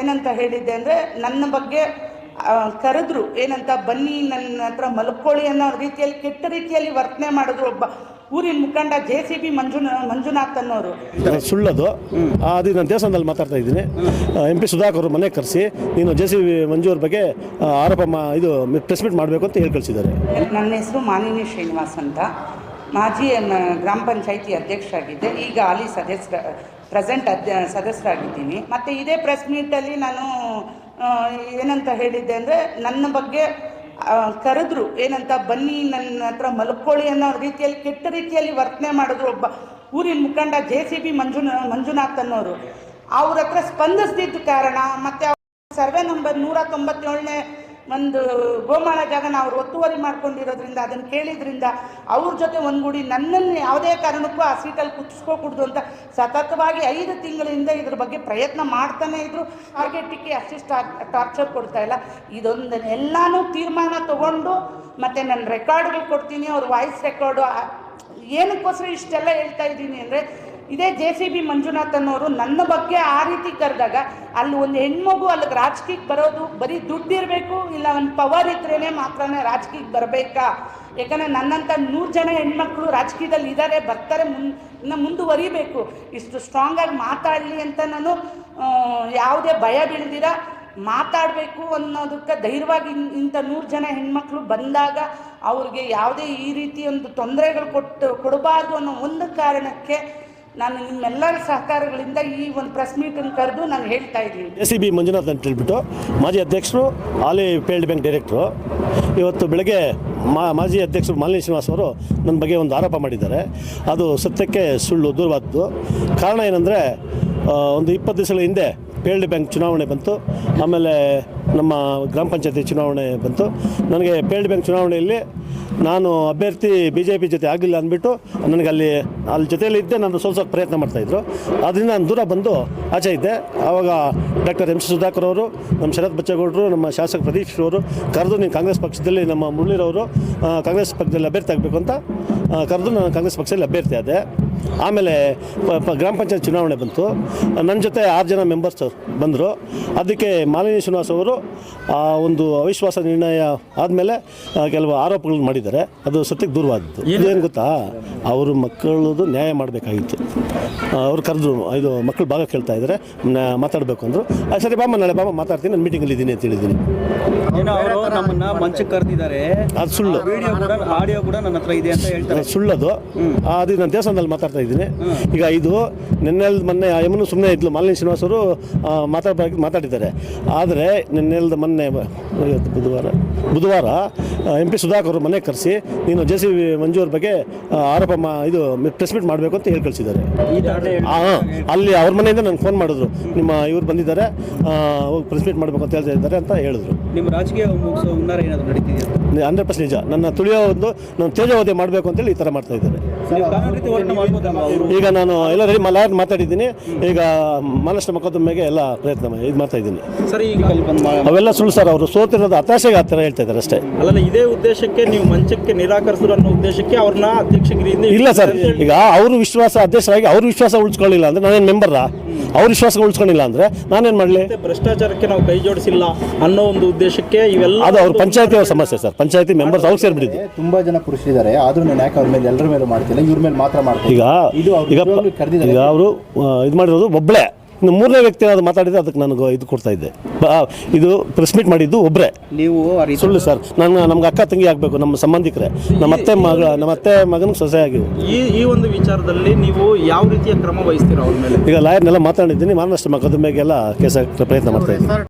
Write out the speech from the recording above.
ಏನಂತ ಹೇಳಿದ್ದೆ ಅಂದರೆ ನನ್ನ ಬಗ್ಗೆ ಕರೆದ್ರು ಏನಂತ ಬನ್ನಿ ನನ್ನ ಹತ್ರ ಮಲ್ಕೊಳ್ಳಿ ಅನ್ನೋ ರೀತಿಯಲ್ಲಿ ಕೆಟ್ಟ ರೀತಿಯಲ್ಲಿ ವರ್ತನೆ ಮಾಡಿದ್ರು ಒಬ್ಬ ಊರಿನ ಮುಖಂಡ ಜೆ ಸಿ ಬಿ ಮಂಜುನಾ ಮಂಜುನಾಥ್ ಅನ್ನೋರು. ಸುಳ್ಳದು. ಅದು ನಾನು ದೇವಸ್ಥಾನದಲ್ಲಿ ಮಾತಾಡ್ತಾ ಇದ್ದೀನಿ. ಎಂ ಪಿ ಸುಧಾಕರ್ ಮನೆ ಕರೆಸಿ ನೀನು ಜೆ ಸಿ ಮಂಜು ಅವ್ರ ಬಗ್ಗೆ ಆರೋಪ ಮಾ ಇದು ಪ್ರೆಸ್ ಮೀಟ್ ಮಾಡಬೇಕು ಅಂತ ಹೇಳಿ ಕಳಿಸಿದ್ದಾರೆ. ನನ್ನ ಹೆಸರು ಮಾನಿನಿ ಶ್ರೀನಿವಾಸ್ ಅಂತ. ಮಾಜಿ ಗ್ರಾಮ ಪಂಚಾಯಿತಿ ಅಧ್ಯಕ್ಷರಾಗಿದ್ದೆ. ಈಗ ಅಲ್ಲಿ ಸದಸ್ಯ ಪ್ರೆಸೆಂಟ್ ಅಧ್ಯ ಸದಸ್ಯರಾಗಿದ್ದೀನಿ. ಮತ್ತು ಇದೇ ಪ್ರೆಸ್ ಮೀಟಲ್ಲಿ ನಾನು ಏನಂತ ಹೇಳಿದ್ದೆ ಅಂದರೆ ನನ್ನ ಬಗ್ಗೆ ಕರೆದ್ರು. ಏನಂತ, ಬನ್ನಿ ನನ್ನ ಹತ್ರ ಮಲ್ಕೊಳ್ಳಿ ಅನ್ನೋ ರೀತಿಯಲ್ಲಿ, ಕೆಟ್ಟ ರೀತಿಯಲ್ಲಿ ವರ್ತನೆ ಮಾಡಿದ್ರು ಒಬ್ಬ ಊರಿನ ಮುಖಂಡ ಜೆ ಸಿ ಬಿ ಮಂಜುನ, ಮಂಜುನಾಥ್ ಅನ್ನೋರು. ಅವ್ರ ಹತ್ರ ಸ್ಪಂದಿಸ್ದಿದ್ದ ಕಾರಣ, ಮತ್ತು ಸರ್ವೆ ನಂಬರ್ ನೂರ ತೊಂಬತ್ತೇಳನೇ ಒಂದು ಗೋಮಾಳ ಜಾಗನ ಅವ್ರು ಒತ್ತುವರಿ ಮಾಡ್ಕೊಂಡಿರೋದ್ರಿಂದ, ಅದನ್ನು ಕೇಳಿದ್ರಿಂದ ಅವ್ರ ಜೊತೆ ಒಂದ್ಗೂಡಿ ನನ್ನನ್ನು ಯಾವುದೇ ಕಾರಣಕ್ಕೂ ಆ ಸೀಟಲ್ಲಿ ಕುತ್ತಿಸ್ಕೋಕೂಡ್ದು ಅಂತ ಸತತವಾಗಿ ಐದು ತಿಂಗಳಿಂದ ಇದ್ರ ಬಗ್ಗೆ ಪ್ರಯತ್ನ ಮಾಡ್ತಾನೆ ಇದ್ರು. ಟಾರ್ಗೆಟಿಗೆ ಅಸಿಸ್ಟ್ ಟಾರ್ಚರ್ ಕೊಡ್ತಾ ಇಲ್ಲ. ಇದೊಂದು ಎಲ್ಲಾನು ತೀರ್ಮಾನ ತಗೊಂಡು ಮತ್ತು ನನ್ನ ರೆಕಾರ್ಡ್ಗಳು ಕೊಡ್ತೀನಿ, ಅವ್ರ ವಾಯ್ಸ್ ರೆಕಾರ್ಡು ಏನಕ್ಕೋಸ್ಕರ ಇಷ್ಟೆಲ್ಲ ಹೇಳ್ತಾ ಇದ್ದೀನಿ ಅಂದರೆ ಇದೇ ಜೆ ಸಿ ಬಿ ಮಂಜುನಾಥ್ ಅನ್ನೋರು ನನ್ನ ಬಗ್ಗೆ ಆ ರೀತಿ ಕರೆದಾಗ ಅಲ್ಲಿ ಒಂದು ಹೆಣ್ಮಗು ಅಲ್ಲಿಗೆ ರಾಜಕೀಯಕ್ಕೆ ಬರೋದು, ಬರೀ ದುಡ್ಡು ಇರಬೇಕು, ಇಲ್ಲ ಒಂದು ಪವರ್ ಇದ್ರೇ ಮಾತ್ರನೇ ರಾಜಕೀಯಕ್ಕೆ ಬರಬೇಕಾ? ಯಾಕಂದರೆ ನನ್ನಂಥ ನೂರು ಜನ ಹೆಣ್ಮಕ್ಳು ರಾಜಕೀಯದಲ್ಲಿ ಇದ್ದಾರೆ ಬರ್ತಾರೆ, ಮುನ್, ಇನ್ನು ಮುಂದುವರಿಬೇಕು. ಇಷ್ಟು ಸ್ಟ್ರಾಂಗಾಗಿ ಮಾತಾಡಲಿ ಅಂತ ನಾನು ಯಾವುದೇ ಭಯ ಬೀಳ್ದಿರ. ಮಾತಾಡಬೇಕು ಅನ್ನೋದಕ್ಕೆ ಧೈರ್ಯವಾಗಿ ಇಂಥ ನೂರು ಜನ ಹೆಣ್ಮಕ್ಳು ಬಂದಾಗ ಅವ್ರಿಗೆ ಯಾವುದೇ ಈ ರೀತಿ ಒಂದು ತೊಂದರೆಗಳು ಕೊಟ್ಟು, ಕೊಡಬಾರ್ದು ಅನ್ನೋ ಒಂದು ಕಾರಣಕ್ಕೆ ನಾನು ನಿಮ್ಮೆಲ್ಲರ ಸಹಕಾರಗಳಿಂದ ಈ ಒಂದು ಪ್ರೆಸ್ ಮೀಟನ್ನು ಕರೆದು ನಾನು ಹೇಳ್ತಾ ಇದ್ದೀನಿ. ಎ ಸಿ ಬಿ ಮಂಜುನಾಥ್ ಅಂತ ಹೇಳ್ಬಿಟ್ಟು ಮಾಜಿ ಅಧ್ಯಕ್ಷರು ಆಲಿ ಪೇಲ್ಡ್ ಬ್ಯಾಂಕ್ ಡೈರೆಕ್ಟ್ರು ಇವತ್ತು ಬೆಳಗ್ಗೆ ಮಾ, ಮಾಜಿ ಅಧ್ಯಕ್ಷರು ಮಾಲಿನಿ ಶ್ರೀನಿವಾಸ್ ಅವರು ನನ್ನ ಬಗ್ಗೆ ಒಂದು ಆರೋಪ ಮಾಡಿದ್ದಾರೆ. ಅದು ಸತ್ಯಕ್ಕೆ ಸುಳ್ಳು, ದೂರವಾದದ್ದು. ಕಾರಣ ಏನಂದರೆ ಒಂದು ಇಪ್ಪತ್ತು ದಿವಸಗಳ ಹಿಂದೆ ಪೇಲ್ಡ್ ಬ್ಯಾಂಕ್ ಚುನಾವಣೆ ಬಂತು. ಆಮೇಲೆ ನಮ್ಮ ಗ್ರಾಮ ಪಂಚಾಯತಿ ಚುನಾವಣೆ ಬಂತು. ನನಗೆ ಪೇಲ್ಡ್ ಬ್ಯಾಂಕ್ ಚುನಾವಣೆಯಲ್ಲಿ ನಾನು ಅಭ್ಯರ್ಥಿ ಬಿ ಜೆ ಪಿ ಜೊತೆ ಆಗಲಿಲ್ಲ ಅಂದ್ಬಿಟ್ಟು ನನಗೆ ಅಲ್ಲಿ ಅಲ್ಲಿ ಜೊತೆಯಲ್ಲಿ ಇದ್ದೆ ನಾನು ಸೋಲ್ಸೋಕೆ ಪ್ರಯತ್ನ ಮಾಡ್ತಾಯಿದ್ರು ಅದರಿಂದ ನಾನು ದೂರ ಬಂದು ಆಚೆ ಇದ್ದೆ. ಆವಾಗ ಡಾಕ್ಟರ್ ಎಂ ಸಿ ಸುಧಾಕರ್ ಅವರು, ನಮ್ಮ ಶರತ್ ಬಚ್ಚೇಗೌಡರು, ನಮ್ಮ ಶಾಸಕ ಪ್ರದೀಪ್ ಅವರು ಕರೆದು ನೀನು ಕಾಂಗ್ರೆಸ್ ಪಕ್ಷದಲ್ಲಿ ನಮ್ಮ ಮುರಳೀರವರು ಕಾಂಗ್ರೆಸ್ ಪಕ್ಷದಲ್ಲಿ ಅಭ್ಯರ್ಥಿ ಆಗಬೇಕು ಅಂತ ಕರೆದು ನಾನು ಕಾಂಗ್ರೆಸ್ ಪಕ್ಷದಲ್ಲಿ ಅಭ್ಯರ್ಥಿ ಆದೆ. ಆಮೇಲೆ ಗ್ರಾಮ ಪಂಚಾಯತ್ ಚುನಾವಣೆ ಬಂತು. ನನ್ನ ಜೊತೆ ಆರು ಜನ ಮೆಂಬರ್ಸ್ ಬಂದರು. ಅದಕ್ಕೆ ಮಾಲಿನಿ ಶ್ರೀನಿವಾಸ್ ಅವರು ಆ ಒಂದು ಅವಿಶ್ವಾಸ ನಿರ್ಣಯ ಆದಮೇಲೆ ಕೆಲವು ಆರೋಪಗಳನ್ನು ಮಾಡಿದ್ದಾರೆ. ಅದು ಸತ್ಯಕ್ಕೆ ದೂರವಾದದ್ದು. ಇದೇನು ಗೊತ್ತಾ? ಅವರು ಮಕ್ಕಳದು ನ್ಯಾಯ ಮಾಡಬೇಕಾಗಿತ್ತು. ಅವ್ರು ಕರೆದ್ರು ಇದು ಮಕ್ಕಳು ಭಾಗ ಕೇಳ್ತಾ ಇದ್ದಾರೆ. ಮಾತಾಡಬೇಕು ಅಂದರು. "ಆ, ಸರಿ ಬಾಮ್ಮ ನಾಳೆ ಬಾಮ್ಮ ಮಾತಾಡ್ತೀನಿ. ನಾನು ಮೀಟಿಂಗಲ್ಲಿ ಇದ್ದೀನಿ ಅಂತ ಹೇಳಿದ್ದೀನಿ. ಏನೋ ಅವರು ನಮ್ಮನ್ನ ಮಂಚಕ್ಕೆ ಕರೆದಿದ್ದಾರೆ. ಅದು ಸುಳ್ಳು. ವಿಡಿಯೋ ಕೂಡ ಆಡಿಯೋ ಕೂಡ ನನ್ನ ಹತ್ರ ಇದೆ ಅಂತ ಹೇಳ್ತಾರೆ. ಅದು ಸುಳ್ಳದು. ಅದು ನಾನು ದೇವಸ್ಥಾನದಲ್ಲಿ ಮಾತಾಡ್ತಾ ಇದ್ದೀನಿ. ಈಗ ಇದು ನಿನ್ನೆ ಮೊನ್ನೆ ಯಮನು ಸುಮ್ಮನೆ ಇದ್ಲು ಮಾಲಿನಿ ಶ್ರೀನಿವಾಸ್ ಅವರು ಮಾತಾಡಬೇಕು ಮಾತಾಡಿದ್ದಾರೆ. ಆದರೆ ನಿನ್ನೆಲ್ದ ಮೊನ್ನೆ ಇವತ್ತು ಬುಧವಾರ. ಬುಧವಾರ ಎಂ ಪಿ ಸುಧಾಕರ್ ಅವರು ಮನೆಗೆ ಕರೆಸಿ ನೀನು ಜೆ ಸಿ ಮಂಜು ಅವ್ರ ಬಗ್ಗೆ ಆರೋಪ ಮಾ ಇದು ಪ್ರೆಸ್ ಮೀಟ್ ಮಾಡಬೇಕು ಅಂತ ಹೇಳಿ ಕಳಿಸಿದ್ದಾರೆ. ಅಲ್ಲಿ ಅವ್ರ ಮನೆಯಿಂದ ನನಗೆ ಫೋನ್ ಮಾಡಿದ್ರು. ನಿಮ್ಮ ಇವ್ರು ಬಂದಿದ್ದಾರೆ ಪ್ರೆಸ್ ಮೀಟ್ ಮಾಡಬೇಕು ಅಂತ ಹೇಳ್ತಾ ಇದ್ದಾರೆ ಅಂತ ಹೇಳಿದ್ರು. ನಿಮ್ಮ ರಾಜಕೀಯ ಮುಗಿಸೋ ಹುನ್ನಾರ ಏನಾದರೂ ನಡೀತಿದೆಯಾ? ಹಂಡ್ರೆಡ್ ಪರ್ಸೆಂಟ್ ನಿಜ. ನನ್ನ ತುಳಿಯೋ ಒಂದು ನಾನು ತೇಜೋವಧೆ ಮಾಡಬೇಕು ಅಂತೇಳಿ ಈ ಥರ ಮಾಡ್ತಾ ಇದ್ದಾರೆ ಈಗ ನಾನು ಎಲ್ಲ ರೆಡಿ ಲಾಯರ್ ಮಾತಾಡಿದ್ದೀನಿ. ಈಗ ಮಾನಷ್ಟ ಮಕದೊಮ್ಮೆಗೆ ಎಲ್ಲ ಪ್ರಯತ್ನ ಇದು ಮಾಡ್ತಾ ಇದ್ದೀನಿ. ಸರಿ ಈಗ ಅವೆಲ್ಲ ಸುಳ್ಳು ಸರ್ ಅವರು ಸೋತಿರೋದು ಹತಾಶೆಗೆ ಆ ಥರ ಹೇಳ್ತಾ ಇದ್ದಾರೆ ಅಷ್ಟೇ. ಅಲ್ಲ ಇದೇ ಉದ್ದೇಶಕ್ಕೆ ನೀವು ಮಂಚಕ್ಕೆ ನಿರಾಕರಿಸಿದ್ರು ಅನ್ನೋ ಉದ್ದೇಶಕ್ಕೆ ಅವ್ರನ್ನ ಅಧ್ಯಕ್ಷಗಿರಿ ಇಲ್ಲ ಸರ್ ಈಗ ಅವರು ವಿಶ್ವಾಸ ಅಧ್ಯಕ್ಷರಾಗಿ ಅವ್ರ ವಿಶ್ವಾಸ ಉಳಿಸ್ಕೊಳ್ಳಿಲ್ಲ ಅಂದ್ರೆ ನಾನೇನು ಮೆಂಬರಾ ಅವ್ರ ವಿಶ್ವಾಸ ಉಳಿಸ್ಕೊಂಡಿಲ್ಲ ಅಂದ್ರೆ ನಾನೇನು ಮಾಡಲಿ? ಭ್ರಷ್ಟಾಚಾರಕ್ಕೆ ನಾವು ಕೈ ಜೋಡಿಸಿಲ್ಲ ಅನ್ನೋ ಒಂದು ಉದ್ದೇಶಕ್ಕೆ ಇವೆಲ್ಲ ಅದು ಅವ್ರ ಪಂಚಾಯತಿ ಅವ್ರ ಸಮಸ್ಯೆ ಸರ್. ಪಂಚಾಯತಿ ಮೆಂಬರ್ಸ್ ಅವ್ರು ಸೇರಿಬಿಟ್ಟಿದ್ದು. ತುಂಬಾ ಜನ ಪುರುಷರಿದ್ದಾರೆ ಆದ್ರೂ ನಾನು ಯಾಕೆ ಅವ್ರ ಮೇಲೆ ಎಲ್ಲರ ಮೇಲೆ ಮಾಡ್ತಿಲ್ಲ? ಇವ್ರ ಮೇಲೆ ಮಾತ್ರ ಮಾಡ್ತೀನಿ ಈಗ ಇದು ಅವ್ರು ಈಗ ಈಗ ಅವರು ಇದು ಮಾಡಿರೋದು ಒಬ್ಬಳೇ ಇನ್ನು ಮೂರನೇ ವ್ಯಕ್ತಿ ಏನಾದ್ರು ಮಾತಾಡಿದ್ರೆ ಅದಕ್ಕೆ ನನಗೆ ಇದು ಕೊಡ್ತಾ ಇದ್ದೆ. ಇದು ಪ್ರೆಸ್ ಮೀಟ್ ಮಾಡಿದ್ದು ಒಬ್ಬರೇ ನೀವು ಸುಳ್ಳು ಸರ್. ನನ್ನ ನಮ್ಗೆ ಅಕ್ಕ ತಂಗಿ ಆಗಬೇಕು ನಮ್ಮ ಸಂಬಂಧಿಕರೇ. ನಮ್ಮ ಅತ್ತೆ ಮಗಳ ನಮ್ಮ ಅತ್ತೆ ಮಗನ ಸೊಸೆ ಆಗಿವು. ಈ ಈ ಒಂದು ವಿಚಾರದಲ್ಲಿ ನೀವು ಯಾವ ರೀತಿಯ ಕ್ರಮ ವಹಿಸ್ತೀರ ಅವ್ರ ಮೇಲೆ? ಈಗ ಲಾಯರ್ನೆಲ್ಲ ಮಾತಾಡಿದ್ದೀನಿ ಮಾನನಷ್ಟ ಮೊಕದ್ದಮೆಗೆಲ್ಲ ಕೇಸ ಹಾಕಕ್ಕೆ ಪ್ರಯತ್ನ ಮಾಡ್ತಾ ಇದ್ದೀನಿ.